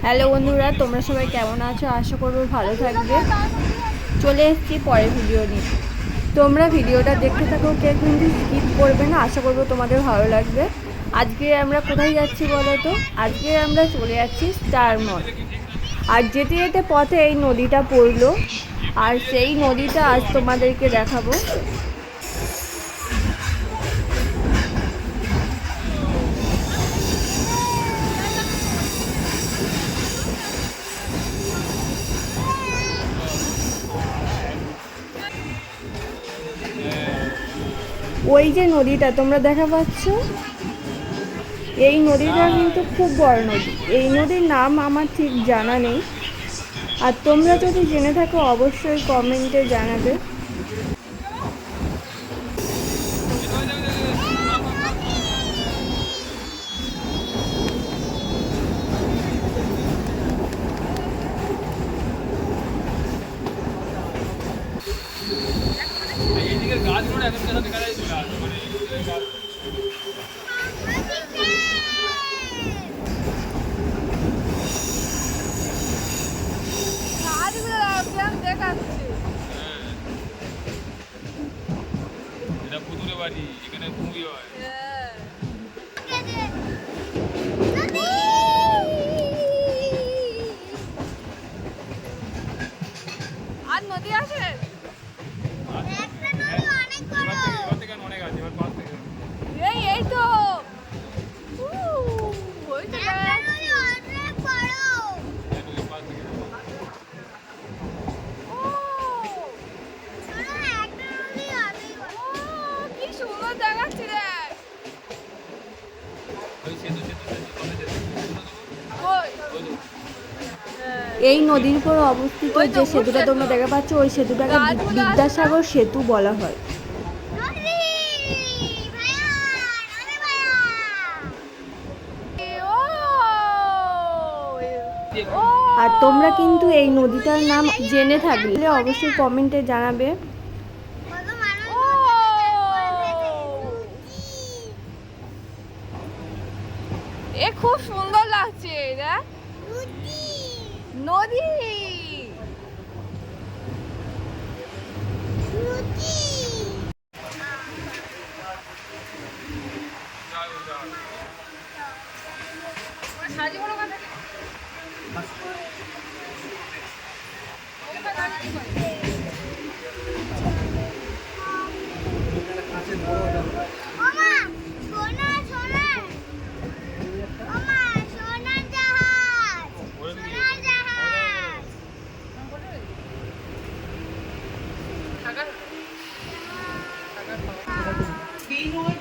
Hello বন্ধুরা, তোমরা সবাই কেমন আছো? আশা করব ভালো থাকবে। চলে এসেছি পরের ভিডিও নিয়ে। তোমরা ভিডিওটা দেখতে থাকো, কে কিন্তু স্কিপ করবে না? আশা করব তোমাদের ভালো লাগবে। আজকে আমরা কোথায় যাচ্ছি বলো তো? আজকে আমরা চলে যাচ্ছি স্টার মল আর যেতে যেতে পথে এই নদীটা পড়ল। আর সেই নদীটা আজ তোমাদেরকে দেখাবো। ওই যে নদীটা, তোমরা দেখা পাচ্ছ? এই নদীটা কিন্তু খুব বড় নদী। এই নদীর নাম আমার ঠিক জানা নেই। আর তোমরা যদি জেনে থাকো, অবশ্যই কমেন্টে জানাবে এইদিকের গাছগুলো এখন কেন দেখা যায় গাছ মানে এইদিকের গাছ এটা পুতুরে বাড়ি এখানে মুভি হয়। আর নদী আছে এবার থেকে অনেক আছে এবার পাঁচ থেকে এই এই তো উ, ওই তো দেখা যাচ্ছে। এদিকে পাঁচ থেকে ও, ও, কি সুন্দর দেখাচ্ছে দেখ ওই সেতু সেতু সেতু কবে সেতু কই? ওই তো। এই নদীর উপর অবস্থিত যে সেতুটা তোমরা দেখা পাচ্ছ ওই সেতুটাকে বিদ্যাসাগর সেতু বলা হয়। আর তোমরা কিন্তু এই নদীটার নাম জেনে থাকলে অবশ্যই কমেন্টে জানাবে। এ খুব সুন্দর লাগছে দেখ নদী। যাও, যাও। সাজি বড় কথা বলে দিবি।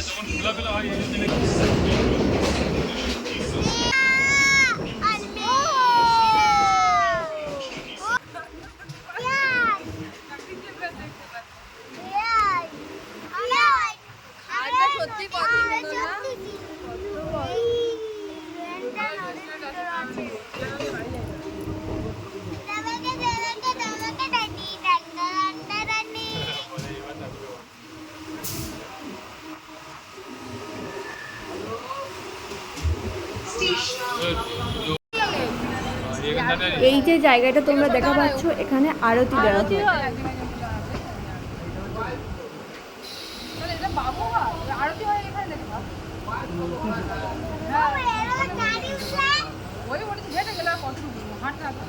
যখন খোলাফেলা হয় এই জন্য খাটটা সত্যি কত সুন্দর না? বলে এবার থাকবে ও। এখানটায় এই যে জায়গাটা তোমরা দেখা পাচ্ছ এখানে আরতি দেওয়া আরতি হয়? হয়। হয় এখানে দেখে ওই ওটা হেঁটে গেলে কত দূর? হাঁটতে হাঁটতে।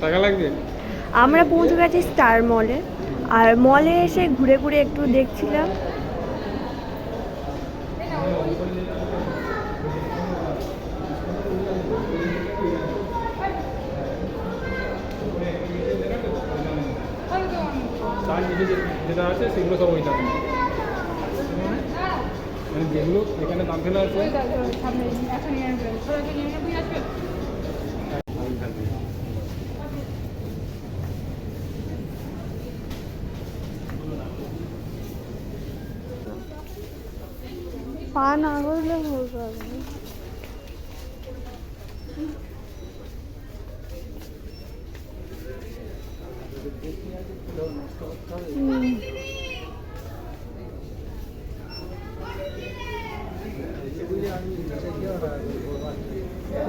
টাকা লাগবে আমরা পৌঁছে গেছি স্টার মলে আর মলে এসে ঘুরে ঘুরে একটু দেখছিলাম যেটা আছে, সেগুলো সব ওই দামে মানে যেগুলো এখানে দাম ফেলা আছে। পা না করলে হবে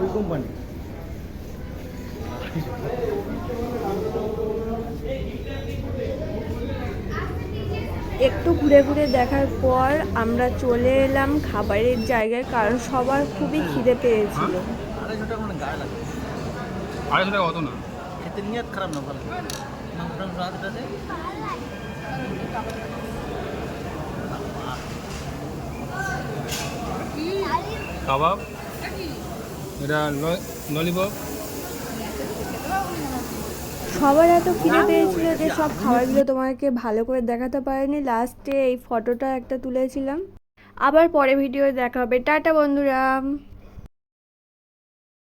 ওই কোম্পানি একটু ঘুরে ঘুরে দেখার পর আমরা চলে এলাম খাবারের জায়গায় কারণ সবার খুবই খিদে পেয়েছিল। আড়াইশো টাকা মানে গায়ে লাগে আড়াইশো টাকা হতো না। খেতে নিয়ে খারাপ না ভালো। মাংস টাংস হাতটাতে কাবাব? এটা ললিপপ? সবার এত খিদে পেয়েছিল যে সব খাবারগুলো তোমাকে ভালো করে দেখাতে পারিনি। লাস্টে এই ফটোটা একটা তুলেছিলাম। আবার পরে ভিডিও দেখা হবে। টাটা বন্ধুরা!